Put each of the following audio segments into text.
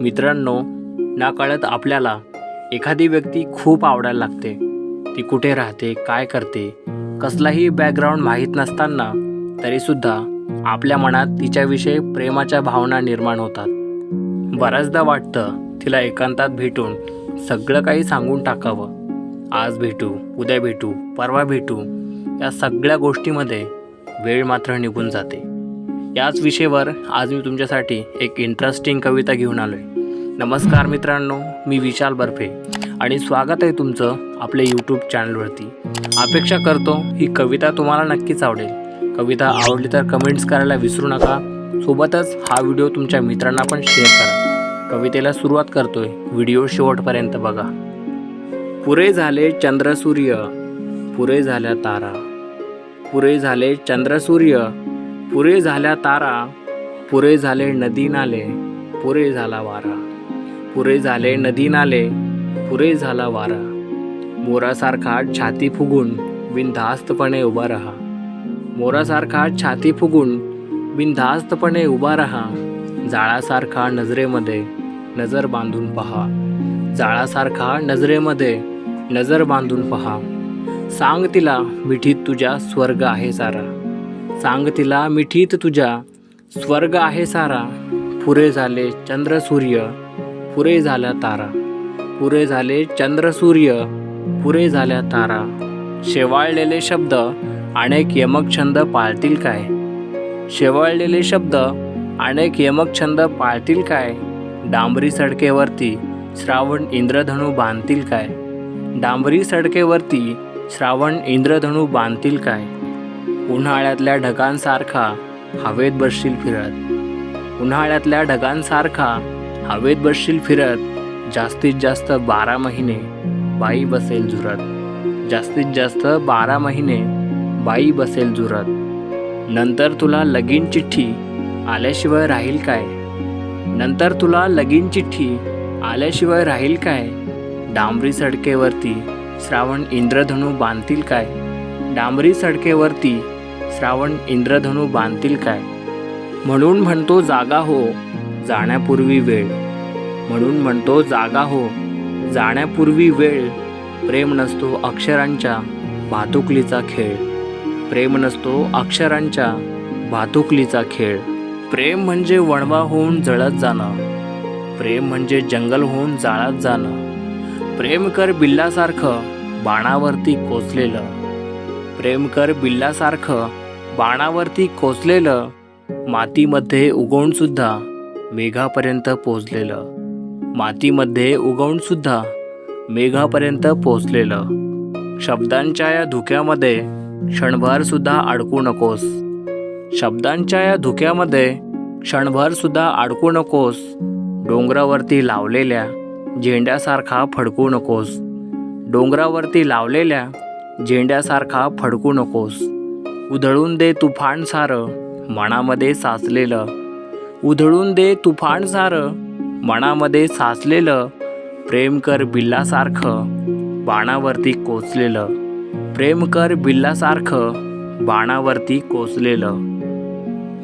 मित्रांनो नाकळत आपल्याला एखादी व्यक्ती खूप आवडायला लागते. ती कुठे राहते काय करते कसलाही बॅकग्राऊंड माहीत नसताना तरीसुद्धा आपल्या मनात तिच्याविषयी प्रेमाच्या भावना निर्माण होतात. बऱ्याचदा वाटतं तिला एकांतात भेटून सगळं काही सांगून टाकावं. आज भेटू उद्या भेटू परवा भेटू या सगळ्या गोष्टीमध्ये वेळ मात्र निघून जाते. याच विषयावर आज मी तुमच्यासाठी एक इंटरेस्टिंग कविता घेऊन आलो आहे नमस्कार मित्रांनो मी विशाल बर्फे आणि स्वागत आहे तुमचं आपल्या यूट्यूब चॅनलवरती अपेक्षा करतो ही कविता तुम्हाला नक्कीच आवडेल. कविता आवडली तर कमेंट्स करायला विसरू नका. सोबतच हा व्हिडिओ तुमच्या मित्रांना पण शेअर करा. कवितेला सुरुवात करतोय व्हिडिओ शेवटपर्यंत बघा. पुरे झाले चंद्रसूर्य पुरे झाल्या तारा. पुरे झाले चंद्रसूर्य पुरे झाल्या तारा. पुरे झाले नदी नाले पुरे झाला वारा. पुरे झाले नदी नाले पुरे झाला वारा. मोरासारखा छाती फुगून बिनधास्तपणे उभा राहा. मोरासारखा छाती फुगून बिनधास्तपणे उभा राहा. जाळासारखा नजरेमध्ये नजर बांधून पहा. जाळासारखा नजरेमध्ये नजर बांधून पहा. सांग तिला मिठीत तुझ्या स्वर्ग आहे सारा. सांग तिला मिठीत तुझ्या स्वर्ग आहे सारा. पुरे झाले चंद्र सूर्य पुरे झाल्या तारा. पुरे झाले चंद्र सूर्य पुरे झाल्या तारा. शेवाळलेले शब्द अनेक यमक छंद पाळतील काय? शेवाळलेले शब्द अनेक यमक छंद पाळतील काय? डांबरी सडकेवरती श्रावण इंद्रधनू बांधतील काय? डांबरी सडकेवरती श्रावण इंद्रधनू बांधतील काय? उन्हाळ्यातल्या ढगांसारखा हवेत बसशील फिरत. उन्हाळ्यातल्या ढगांसारखा हवेत बसशील फिरत जास्तीत जास्त बारा महिने बाई बसेल झुरत. जास्तीत जास्त बारा महिने बाई बसेल झुरत. नंतर तुला लगीन चिठ्ठी आल्याशिवाय राहील काय? नंतर तुला लगीन चिठ्ठी आल्याशिवाय राहील काय? डांबरी सडकेवरती श्रावण इंद्रधनू बांधतील काय? डांबरी सडकेवरती श्रावण इंद्रधनू बांधतील काय? म्हणून म्हणतो जागा हो जाण्यापूर्वी वेळ. म्हणून म्हणतो जागा हो. जाण्यापूर्वी वेळ. प्रेम नसतो अक्षरांच्या भातुकलीचा खेळ. प्रेम नसतो अक्षरांच्या भातुकलीचा खेळ. प्रेम म्हणजे वणवा होऊन जळत जाणं. प्रेम म्हणजे जंगल होऊन जाळत जाणं. प्रेम कर बिल्लासारखं बाणावरती कोचलेलं प्रेम कर बिल्लासारखं बाणावरती कोचलेलं मातीमध्ये उगवूनसुद्धा मेघापर्यंत पोचलेलं मातीमध्ये उगवून सुद्धा मेघापर्यंत पोचलेलं शब्दांच्या या धुक्यामध्ये क्षणभर सुद्धा अडकू नकोस. शब्दांच्या या धुक्यामध्ये क्षणभर सुद्धा अडकू नकोस. डोंगरावरती लावलेल्या झेंड्यासारखा फडकू नकोस. डोंगरावरती लावलेल्या झेंड्यासारखा फडकू नकोस. उधळून दे तुफान सारं मनामध्ये साचलेलं उधळून दे तुफान सारं. मनामध्ये साचलेलं प्रेम कर बिल्लासारखं बाणावरती कोचलेलं प्रेम कर बिल्लासारखं बाणावरती कोचलेलं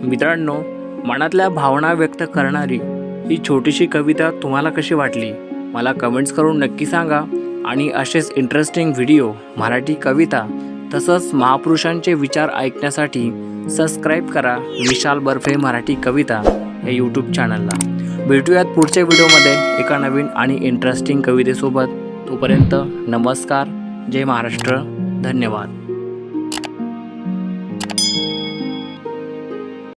मित्रांनो मनातल्या भावना व्यक्त करणारी ही छोटीशी कविता तुम्हाला कशी वाटली? मला कमेंट्स करून नक्की सांगा. आणि असेच इंटरेस्टिंग व्हिडिओ मराठी कविता तसंच महापुरुषांचे विचार ऐकण्यासाठी सबस्क्राईब करा विशाल बर्फे मराठी कविता. या यूट्यूब चॅनलला भेटूयात पुढच्या व्हिडिओमध्ये एका नवीन आणि इंटरेस्टिंग कवितेसोबत. तोपर्यंत नमस्कार. जय महाराष्ट्र. धन्यवाद.